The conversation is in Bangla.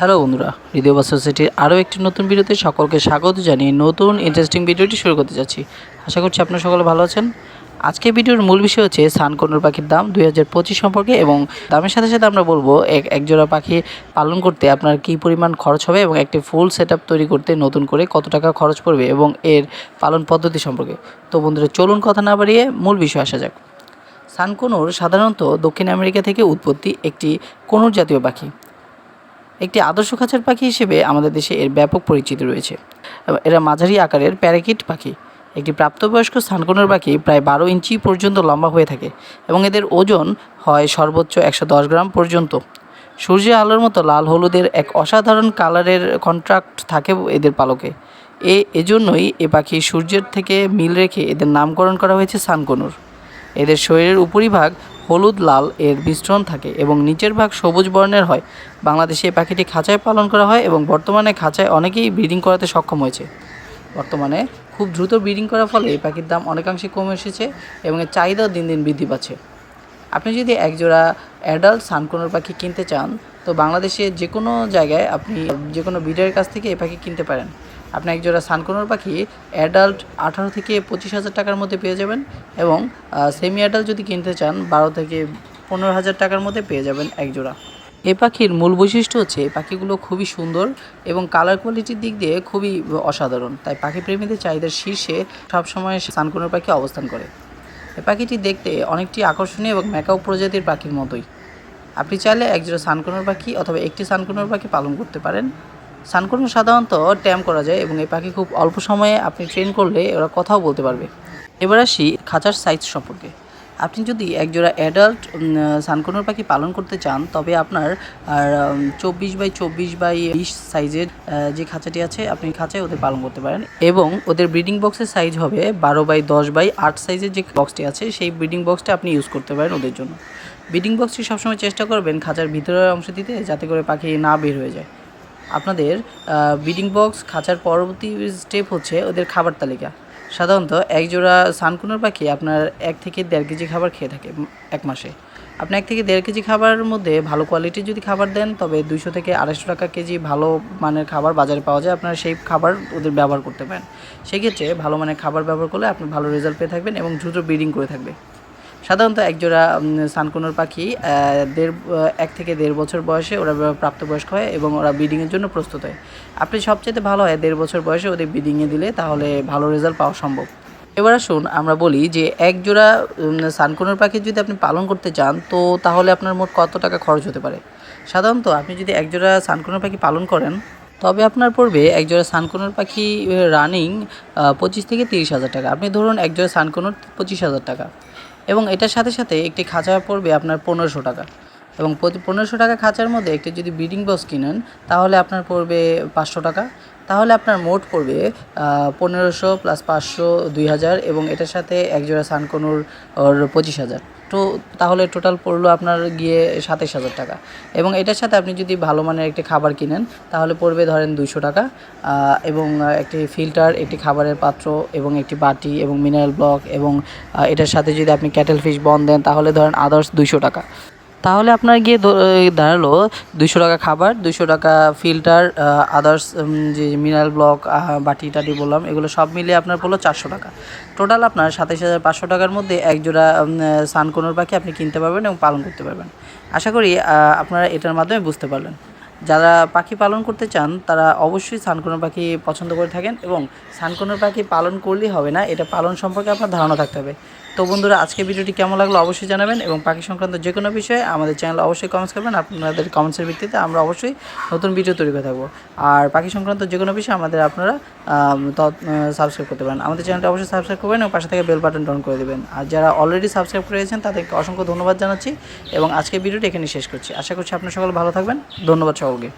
হ্যালো বন্ধুরা, হৃদয় বা সোসাইটির আরও একটি নতুন ভিডিওতে সকলকে স্বাগত জানিয়ে নতুন ইন্টারেস্টিং ভিডিওটি শুরু করতে যাচ্ছি। আশা করছি আপনারা সকলে ভালো আছেন। আজকে ভিডিওর মূল বিষয় হচ্ছে সানকনুর পাখির দাম দুই হাজার পঁচিশ সম্পর্কে এবং দামের সাথে সাথে আমরা বলব এক একজোড়া পাখি পালন করতে আপনার কী পরিমাণ খরচ হবে এবং একটি ফুল সেট তৈরি করতে নতুন করে কত টাকা খরচ পড়বে এবং এর পালন পদ্ধতি সম্পর্কে। তো বন্ধুরা, চলুন কথা না বাড়িয়ে মূল বিষয় আসা যাক। সানকনুর সাধারণত দক্ষিণ আমেরিকা থেকে উৎপত্তি একটি কনুর জাতীয় পাখি। একটি আদর্শ খাঁচার পাখি হিসেবে আমাদের দেশে এর ব্যাপক পরিচিতি রয়েছে। এরা মাঝারি আকারের প্যারাকিট পাখি। একটি প্রাপ্তবয়স্ক সানকনুর পাখি প্রায় বারো ইঞ্চি পর্যন্ত লম্বা হয়ে থাকে এবং এদের ওজন হয় সর্বোচ্চ একশো দশ গ্রাম পর্যন্ত। সূর্যের আলোর মতো লাল হলুদের এক অসাধারণ কালারের কন্ট্রাক্ট থাকে এদের পালকে। এ, এজন্যই এ পাখি সূর্যের থেকে মিল রেখে এদের নামকরণ করা হয়েছে সানকনুর এদের শরীরের উপরিভাগ হলুদ, লাল এর মিশ্রণ থাকে এবং নিচের ভাগ সবুজ বর্ণের হয়। বাংলাদেশে এই পাখিটি খাঁচায় পালন করা হয় এবং বর্তমানে খাঁচায় অনেকেই ব্রিডিং করাতে সক্ষম হয়েছে। বর্তমানে খুব দ্রুত ব্রিডিং করার ফলে এই পাখির দাম অনেকাংশে কমে এসেছে এবং এর চাহিদাও দিন দিন বৃদ্ধি পাচ্ছে। আপনি যদি একজোড়া অ্যাডাল্ট সানকোনোর পাখি কিনতে চান, তো বাংলাদেশে যে কোনো জায়গায় আপনি যে কোনো ব্রিডারের কাছ থেকে এই পাখি কিনতে পারেন। আপনি একজোড়া সানকোনোর পাখি অ্যাডাল্ট আঠারো থেকে পঁচিশ হাজার টাকার মধ্যে পেয়ে যাবেন এবং সেমি অ্যাডাল্ট যদি কিনতে চান, বারো থেকে পনেরো হাজার টাকার মধ্যে পেয়ে যাবেন একজোড়া এ পাখির মূল বৈশিষ্ট্য হচ্ছে পাখিগুলো খুবই সুন্দর এবং কালার কোয়ালিটির দিক দিয়ে খুবই অসাধারণ। তাই পাখি প্রেমীদের চাহিদার শীর্ষে সবসময় সানকোনোর পাখি অবস্থান করে। এ পাখিটি দেখতে অনেকটি আকর্ষণীয় এবং ম্যাকাও প্রজাতির পাখির মতোই। আপনি চাইলে একজোড়া সানকোনোর পাখি অথবা একটি সানকোনোর পাখি পালন করতে পারেন। সানকোনো সাধারণত ট্যাম করা যায় এবং এই পাখি খুব অল্প সময়ে আপনি ট্রেন করলে ওরা কথাও বলতে পারবে। এবার আসি খাঁচার সাইজ সম্পর্কে। আপনি যদি একজোড়া অ্যাডাল্ট সানকোনোর পাখি পালন করতে চান, তবে আপনার, আর চব্বিশ বাই চব্বিশ বাই বিশ সাইজের যে খাঁচাটি আছে, আপনি খাঁচায় ওদের পালন করতে পারেন এবং ওদের ব্রিডিং বক্সের সাইজ হবে বারো বাই দশ বাই আট সাইজের যে বক্সটি আছে, সেই ব্রিডিং বক্সটা আপনি ইউজ করতে পারেন ওদের জন্য। ব্রিডিং বক্সটি সবসময় চেষ্টা করবেন খাঁচার ভিতরের অংশ দিতে, যাতে করে পাখি না বের হয়ে যায়। আপনাদের ব্রিডিং বক্স খাঁচার পরবর্তী স্টেপ হচ্ছে ওদের খাবার তালিকা। সাধারণত এক জোড়া সানকুনোর পাখি আপনার এক থেকে দেড় কেজি খাবার খেয়ে থাকে এক মাসে। আপনি এক থেকে দেড় কেজি খাবারের মধ্যে ভালো কোয়ালিটির যদি খাবার দেন, তবে দুইশো থেকে আড়াইশো টাকা কেজি ভালো মানের খাবার বাজারে পাওয়া যায়, আপনারা সেই খাবার ওদের ব্যবহার করতে পারেন। সেক্ষেত্রে ভালো মানের খাবার ব্যবহার করলে আপনি ভালো রেজাল্ট পেয়ে থাকবেন এবং দ্রুত ব্রিডিং করে থাকবে। সাধারণত একজোড়া সানকুনোর পাখি দেড় এক থেকে দেড় বছর বয়সে ওরা প্রাপ্তবয়স্ক হয় এবং ওরা ব্রিডিংয়ের জন্য প্রস্তুত হয়। আপনি সবচেয়ে ভালো হয় দেড় বছর বয়সে ওদের ব্রিডিংয়ে দিলে, তাহলে ভালো রেজাল্ট পাওয়া সম্ভব। এবার আসুন আমরা বলি যে এক জোড়া সানকুনোর পাখি যদি আপনি পালন করতে চান, তো তাহলে আপনার মোট কত টাকা খরচ হতে পারে? সাধারণত আপনি যদি এক জোড়া সানকুনোর পাখি পালন করেন, তবে আপনার পড়বে একজোড়া সানকোনোর পাখি রানিং পঁচিশ থেকে তিরিশ হাজার টাকা। আপনি ধরুন একজোড়া সানকোনোর পঁচিশ হাজার টাকা। এবং এটার সাথে সাথে একটি খাঁচা পড়বে আপনার পনেরোশো টাকা। এবং প্রতি পনেরোশো টাকা খাঁচার মধ্যে একটি যদি ব্রিডিং বক্স কিনেন, তাহলে আপনার পড়বে পাঁচশো টাকা। তাহলে আপনার মোট পড়বে পনেরোশো প্লাস পাঁচশো দুই হাজার এবং এটার সাথে একজোড়া সানকোনোর পঁচিশ হাজার। তো তাহলে টোটাল পড়ল আপনার গিয়ে সাতাশ হাজার টাকা। এবং এটার সাথে আপনি যদি ভালো মানের একটি খাবার কিনেন, তাহলে পড়বে ধরেন দুশো টাকা। এবং একটি ফিল্টার একটি খাবারের পাত্র এবং একটি বাটি এবং মিনারেল ব্লক এবং এটার সাথে যদি আপনি ক্যাটেল ফিশ বন দেন, তাহলে ধরেন আদার্স দুশো টাকা। তাহলে আপনার গিয়ে দাঁড়াল দুশো টাকা খাবার দুশো টাকা ফিল্টার আদার্স যে মিনারেল ব্লক বাটি টাটি বললাম, এগুলো সব মিলিয়ে আপনার পড়ল চারশো টাকা। টোটাল আপনার সাতাইশ হাজার পাঁচশো টাকার মধ্যে একজোড়া সানকোনোর পাখি আপনি কিনতে পারবেন এবং পালন করতে পারবেন। আশা করি আপনারা এটার মাধ্যমে বুঝতে পারলেন। যারা পাখি পালন করতে চান, তারা অবশ্যই সানকোনোর পাখি পছন্দ করে থাকেন এবং সানকোনোর পাখি পালন করলেই হবে না, এটা পালন সম্পর্কে আপনার ধারণা থাকতে হবে। তো বন্ধুরা, আজকে ভিডিওটি কেমন লাগল অবশ্যই জানাবেন এবং পাখি সংক্রান্ত যে কোনো বিষয়ে আমাদের চ্যানেলে অবশ্যই কমেন্টস করবেন, আপনাদের কমেন্টসের ভিত্তিতে আমরা অবশ্যই নতুন ভিডিও তৈরি করে থাকব। আর পাখি সংক্রান্ত যে কোনো বিষয়ে আমাদের আপনারা সাবস্ক্রাইব করতে পারেন। আমাদের চ্যানেলটা অবশ্যই সাবস্ক্রাইব করবেন এবং পাশে থেকে বেল বাটন ডাউন করে দেবেন। আর যারা অলরেডি সাবস্ক্রাইব করেছেন তাদেরকে অসংখ্য ধন্যবাদ জানাচ্ছি এবং আজকে ভিডিওটি এখানে শেষ করছি। আশা করছি আপনার সকলে ভালো থাকবেন। ধন্যবাদ সকলকে